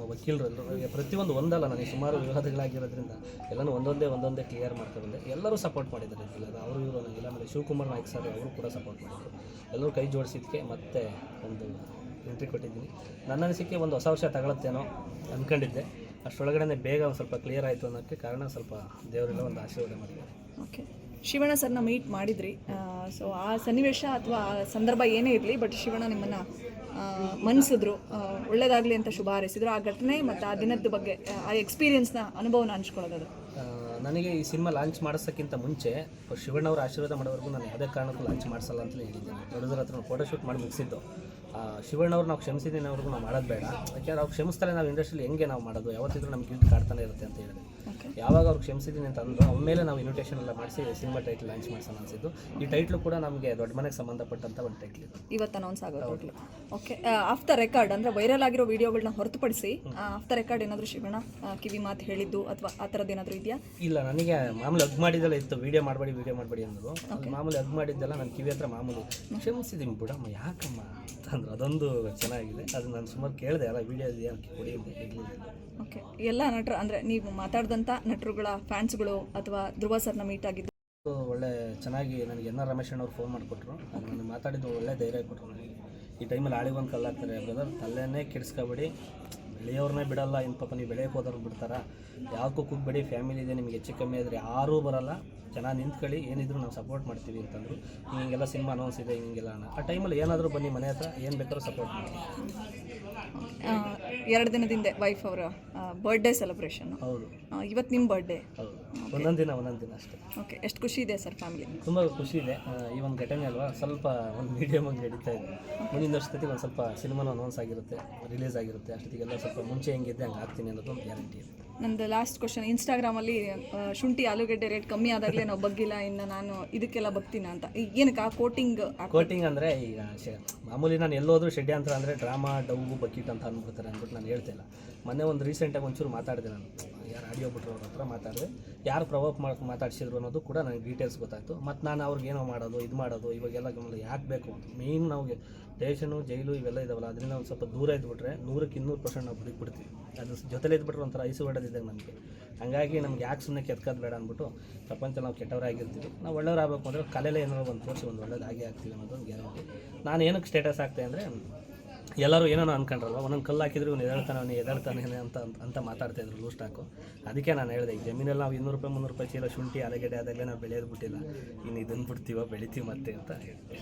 ನಮ್ಮ ವಕೀಲರು ಪ್ರತಿಯೊಂದು ಒಂದಲ್ಲ ನನಗೆ ಸುಮಾರು ವಿವಾದಗಳಾಗಿರೋದ್ರಿಂದ ಎಲ್ಲನೂ ಒಂದೊಂದೇ ಒಂದೊಂದೇ ಕ್ಲಿಯರ್ ಬಂದೆ. ಎಲ್ಲರೂ ಸಪೋರ್ಟ್ ಮಾಡಿದ್ದಾರೆ ಇಲ್ಲ ಅವರು ಇವರು ನನಗಿಲ್ಲ ಆಮೇಲೆ ಶಿವಕುಮಾರ್ ನಾಯ್ಕ ಸರ್ ಅವರು ಕೂಡ ಸಪೋರ್ಟ್ ಮಾಡಿದ್ರು. ಎಲ್ಲರೂ ಕೈ ಜೋಡಿಸಿದ್ದಕ್ಕೆ ಮತ್ತೆ ಒಂದು ಎಂಟ್ರಿ ಕೊಟ್ಟಿದ್ದೀನಿ. ನನ್ನ ಅನಿಸಿಕೆ ಒಂದು ಹೊಸ ವರ್ಷ ತಗೊಳತ್ತೇನೋ ಅಂದ್ಕೊಂಡಿದ್ದೆ ಅಷ್ಟರೊಳಗಡೆ ಬೇಗ ಒಂದು ಸ್ವಲ್ಪ ಕ್ಲಿಯರ್ ಆಯಿತು ಅನ್ನೋಕ್ಕೆ ಕಾರಣ ಸ್ವಲ್ಪ ದೇವರೆಲ್ಲ ಒಂದು ಆಶೀರ್ವಾದ ಮಾಡಿದ್ದಾರೆ. ಓಕೆ ಶಿವಣ್ಣ ಸರ್ನ ಮೀಟ್ ಮಾಡಿದ್ರಿ. ಸೊ ಆ ಸನ್ನಿವೇಶ ಅಥವಾ ಸಂದರ್ಭ ಏನೇ ಇರಲಿ ಬಟ್ ಶಿವಣ್ಣ ನಿಮ್ಮನ್ನು ಮನ್ಸಿದ್ರು. ಒಳ್ಳೇದಾಗಲಿ ಅಂತ ಶುಭ ಹಾರೈಸಿದ್ರು. ಆ ಘಟನೆ ಮತ್ತು ಆ ದಿನದ ಬಗ್ಗೆ, ಆ ಎಕ್ಸ್ಪೀರಿಯನ್ಸ್ನ ಅನುಭವನ ಹಂಚ್ಕೊಳ್ಳೋದು ನನಗೆ ಈ ಸಿನಿಮಾ ಲಾಂಚ್ ಮಾಡಿಸೋಕ್ಕಿಂತ ಮುಂಚೆ, ಶಿವಣ್ಣವ್ರ ಆಶೀರ್ವಾದ ಮಾಡೋವರೆಗೂ ನಾನು ಯಾವುದೇ ಕಾರಣಕ್ಕೂ ಲಾಂಚ್ ಮಾಡಿಸಲ್ಲ ಅಂತಲೇ ಹೇಳಿದ್ದೀನಿ. ದೊಡ್ಡದ್ರ ಹತ್ರ ಫೋಟೋಶೂಟ್ ಮಾಡಿ ಮುಗಿಸಿದ್ದು. ಶಿವಣ್ಣವ್ರು ನಾವು ಕ್ಷಮಿಸಿದ್ದೀನಿ ಅವ್ರಿಗೂ ನಾವು ಮಾಡೋದು ಬೇಡ. ಯಾಕೆಂದ್ರೆ ಅವ್ರು ಕ್ಷಮಿಸ್ತಾರೆ ನಾವು ಇಂಡಸ್ಟ್ರಿಯಲ್ಲಿ ಹೆಂಗೆ ನಾವು ಮಾಡೋದು ಯಾವತ್ತಿದ್ರೂ ನಮ್ಗೆ ಗಿಲ್ಟ್ ಕಾಡ್ತಾನೆ ಇರುತ್ತೆ ಅಂತ ಹೇಳಿದೆ ಯಾವಾಗ ಅವ್ರು ಕ್ಷಮಿಸಿದ್ದೀನಿ ಅಂತ ಅಂದ್ರೆ ಒಮ್ಮೆಲೆ ಮೇಲೆ ನಾವು ಇನ್ವಿಟೇಷನ್ ಎಲ್ಲ ಮಾಡಿಸಿ ಸಿನಿಮಾ ಟೈಟ್ಲ್ ಲಾಂಚ್ ಮಾಡ್ಸೋಣ ಅನಿಸಿದ್ದು. ಈ ಟೈಟ್ಲು ಕೂಡ ನಮಗೆ ದೊಡ್ಡ ಮನೆಗೆ ಸಂಬಂಧಪಟ್ಟಂಥ ಒಂದು ಟೈಟ್ಲ್ ಇದು. ಇವತ್ತು ಅನೌನ್ಸ್ ಆಗೋದು ಓಕೆ ಆಫ್ ದ ರೆಕಾರ್ಡ್ ಅಂದರೆ ವೈರಲ್ ಆಗಿರೋ ವಿಡಿಯೋಗಳನ್ನ ಹೊರತುಪಡಿಸಿ ಆಫ್ ದ ರೆಕಾರ್ಡ್ ಏನಾದರೂ ಶಿವಣ್ಣ ಕಿವಿ ಮಾತು ಹೇಳಿದ್ದು ಅಥವಾ ಆ ಥರದ್ದು ಏನಾದರೂ ಇದೆಯಾ? ಇಲ್ಲ ನನಗೆ ಮಾಮೂಲಿ ಅಗ್ ಮಾಡಿದ್ದೆಲ್ಲ ಇತ್ತು ವಿಡಿಯೋ ಮಾಡಬೇಡಿ ವಿಡಿಯೋ ಮಾಡಬೇಡಿ ಅಂದರು. ಮಾಮೂಲಿ ಅಗ್ ಮಾಡಿದ್ದೆಲ್ಲ ನನ್ನ ಕಿವಿ ಹತ್ರ ಮಾಮೂಲಿ ಕ್ಷಮಿಸಿದ್ದೀನಿ ಬಿಡಮ್ಮ ಯಾಕಮ್ಮ? ಅಂತಂದ್ರು ಅದೊಂದು ಚೆನ್ನಾಗಿದೆ. ಅದು ನಾನು ಸುಮಾರು ಕೇಳಿದೆ ಅಲ್ಲ ವಿಡಿಯೋ ಇದೆಯಾ ಕೊಡಿ ಓಕೆ ಎಲ್ಲ ನಟರು ಅಂದರೆ ನೀವು ಮಾತಾಡಿದಂಥ ನಟರುಗಳ ಫ್ಯಾನ್ಸ್ಗಳು ಅಥವಾ ಧ್ರುವ ಸರ್ನ ಮೀಟ್ ಆಗಿದ್ದು ಒಳ್ಳೆ ಚೆನ್ನಾಗಿ ನನಗೆ ಎನ್ ಆರ್ ರಮೇಶ್ ಅಣ್ಣವ್ರು ಫೋನ್ ಮಾಡಿಕೊಟ್ರು. ನಾನು ಮಾತಾಡಿದ್ದು ಒಳ್ಳೆ ಧೈರ್ಯ ಕೊಟ್ಟರು ನನಗೆ. ಈ ಟೈಮಲ್ಲಿ ಆಳಿಗೊಂದು ಕಲ್ಲಾಗ್ತಾರೆ ಬ್ರದರ್ ತಲೆನೇ ಕೆಡಿಸ್ಕೊಬೇಡಿ. ಬೆಳೆಯೋರನ್ನೇ ಬಿಡಲ್ಲ ಇನ್ನು ಪಾಪ ನೀವು ಬೆಳೆಯೋಕೆ ಹೋದವ್ರು ಬಿಡ್ತಾರೆ? ಯಾಕೋ ಕೂಗ್ಬೇಡಿ ಫ್ಯಾಮಿಲಿ ಇದೆ, ನಿಮಗೆ ಹೆಚ್ಚು ಕಮ್ಮಿ ಆದರೆ ಯಾರೂ ಬರಲ್ಲ. ಚೆನ್ನಾಗಿ ನಿಂತ್ಕೊಳ್ಳಿ, ಏನಿದ್ರು ನಾವು ಸಪೋರ್ಟ್ ಮಾಡ್ತೀವಿ ಅಂತಂದರು. ಹಿಂಗೆಲ್ಲ ಸಿನಿಮಾ ಅನೌನ್ಸ್ ಇದೆ, ಹಿಂಗೆಲ್ಲ ಆ ಟೈಮಲ್ಲಿ ಏನಾದರೂ ಬನ್ನಿ ಮನೆ ಹತ್ರ, ಏನು ಬೇಕಾದ್ರೂ ಸಪೋರ್ಟ್ ಮಾಡಿ ಎರಡು ದಿನದಿಂದ ವೈಫ್ ಅವರ. ಬರ್ಡೇ ಸೆಲೆಬ್ರೇಷನ್ ಹೌದು. ಇವತ್ತು ನಿಮ್ಮ ಬರ್ಡೇ ಒಂದೊಂದು ದಿನ ಒಂದೊಂದು ದಿನ ಅಷ್ಟೇ. ಓಕೆ ಎಷ್ಟು ಖುಷಿ ಇದೆ ಸರ್ ಫ್ಯಾಮಿಲಿ ತುಂಬ ಖುಷಿ ಇದೆ. ಈ ಒಂದು ಘಟನೆ ಅಲ್ವಾ ಸ್ವಲ್ಪ ಒಂದು ಮೀಡಿಯಮ್ ಆಗಿ ನಡೀತಾ ಇದೆ. ಮುಂದಿನ ವರ್ಷದಲ್ಲಿ ಒಂದು ಸ್ವಲ್ಪ ಸಿನಿಮಾನ ಅನೌನ್ಸ್ ಆಗಿರುತ್ತೆ ರಿಲೀಸ್ ಆಗಿರುತ್ತೆ. ಅಷ್ಟೊತ್ತಿಗೆಲ್ಲ ಸ್ವಲ್ಪ ಮುಂಚೆ ಹೆಂಗಿದೆ ಹಂಗೆ ಆಗ್ತೀನಿ ಅನ್ನೋದು ಒಂದು ಗ್ಯಾರಂಟಿ ಇದೆ. ನಂದು ಲಾಸ್ಟ್ ಕ್ವಶನ್ ಇನ್ಸ್ಟಾಗ್ರಾಮಲ್ಲಿ ಶುಂಠಿ ಆಲೂಗಡ್ಡೆ ರೇಟ್ ಕಮ್ಮಿ ಆದಾಗಲೇ ನಾವು ಬಗ್ಗಿಲ್ಲ ಇನ್ನು ನಾನು ಇದಕ್ಕೆಲ್ಲ ಬಗ್ತೀನ ಅಂತ. ಈಗ ಏನಕ್ಕೆ ಆ ಕೋಟಿಂಗ್ ಕೋಟಿಂಗ್ ಅಂದರೆ ಈಗ ಮಾಮೂಲಿ ನಾನು ಎಲ್ಲೋದ್ರೂ ಷಡ್ಯಂತ್ರ ಅಂದರೆ ಡ್ರಾಮಾ ಡೌಗು ಬಕೀಟ್ ಅಂತ ಅಂದ್ಬಿಡ್ತಾರೆ ಅಂದ್ಬಿಟ್ಟು ನಾನು ಹೇಳ್ತಿಲ್ಲ ಮೊನ್ನೆ ಒಂದು ರೀಸೆಂಟಾಗಿ ಒಂಚೂರು ಮಾತಾಡಿದೆ ನಾನು. ಯಾರು ಆಡಿಯೋ ಬಿಟ್ಟರು ಅವ್ರ ಹತ್ರ ಮಾತಾಡಿದೆ. ಯಾರು ಪ್ರವೋಕ್ ಮಾಡಿ ಮಾತಾಡಿಸಿದ್ರು ಅನ್ನೋದು ಕೂಡ ನನಗೆ ಡೀಟೇಲ್ಸ್ ಗೊತ್ತಾಯಿತು. ಮತ್ತು ನಾನು ಅವ್ರಿಗೆ ಏನೋ ಮಾಡೋದು, ಇದು ಮಾಡೋದು, ಇವಾಗೆಲ್ಲ ಗಮನ ಯಾಕೆ ಬೇಕು ಅಂತ. ಮೇಯ್ನ್ ನಮಗೆ ಸ್ಟೇಷನು ಜೈಲು ಇವೆಲ್ಲ ಇದಾವಲ್ಲ, ಅದರಿಂದ ಒಂದು ಸ್ವಲ್ಪ ದೂರ ಇದ್ಬಿಟ್ರೆ ನೂರಕ್ಕೆ ಇನ್ನೂರು ಪರ್ಸೆಂಟ್ ನಾವು ಬಿಡ್ತೀವಿ ಅದು ಜೊತೆಲಿ ಇದ್ಬಿಟ್ರೆ ಒಂಥರ ಐಸು ಇದೆ ನಮಗೆ. ಹಾಗಾಗಿ ನಮ್ಗೆ ಯಾಕೆ ಸುಮ್ಮನೆ ಕೆತ್ಕೋದು ಬೇಡ ಅಂದ್ಬಿಟ್ಟು ಪ್ರಪಂಚ ನಾವು ಕೆಟ್ಟವರಾಗಿರ್ತೀವಿ ನಾವು ಒಳ್ಳೆಯವರಾಗಬೇಕು ಅಂದರೆ ಕಲೆಯಲ್ಲೇ ಏನಾದ್ರು ಒಂದು ತೋರಿಸಿ ಒಂದು ಒಳ್ಳೇದಾಗಿ ಆಗ್ತೀವಿ ಅನ್ನೋದು ಒಂದು ಗ್ಯಾರಂಟಿ ನಾನು ಏನಕ್ಕೆ ಸ್ಟೇಟಸ್ ಹಾಕ್ತೆ ಅಂದರೆ ಎಲ್ಲರೂ ಏನೇನೋ ಅನ್ಕೊಂಡ್ರಲ್ವ? ಒಂದೊಂದು ಕಲ್ಲು ಹಾಕಿದ್ರು ಇವ್ನು ಎದಾಳ್ತಾನೆ ಅವನು ಎದ್ದೇಳ್ತಾನೆ ಅಂತ ಅಂತ ಮಾತಾಡ್ತಾ ಇದ್ರು ಲೂಸ್ ಸ್ಟಾಕು ಅದಕ್ಕೆ ನಾನು ಹೇಳಿದೆ ಈಗ ಜಮೀನಲ್ಲಿ ನಾವು ಇನ್ನೂರು ರೂಪಾಯಿ, ಮುನ್ನೂರು ರೂಪಾಯಿ ಚೀಲ ಶುಂಠಿ, ಆಲೂಗಡ್ಡೆ ಆದಾಗಲೇ ನಾವು ಬೆಳೆಯೋದು ಬಿಟ್ಟಿಲ್ಲ. ಇನ್ನು ಇದನ್ನು ಬಿಡ್ತೀವ, ಬೆಳಿತೀವಿ ಮತ್ತೆ ಅಂತ ಹೇಳಿದೆ.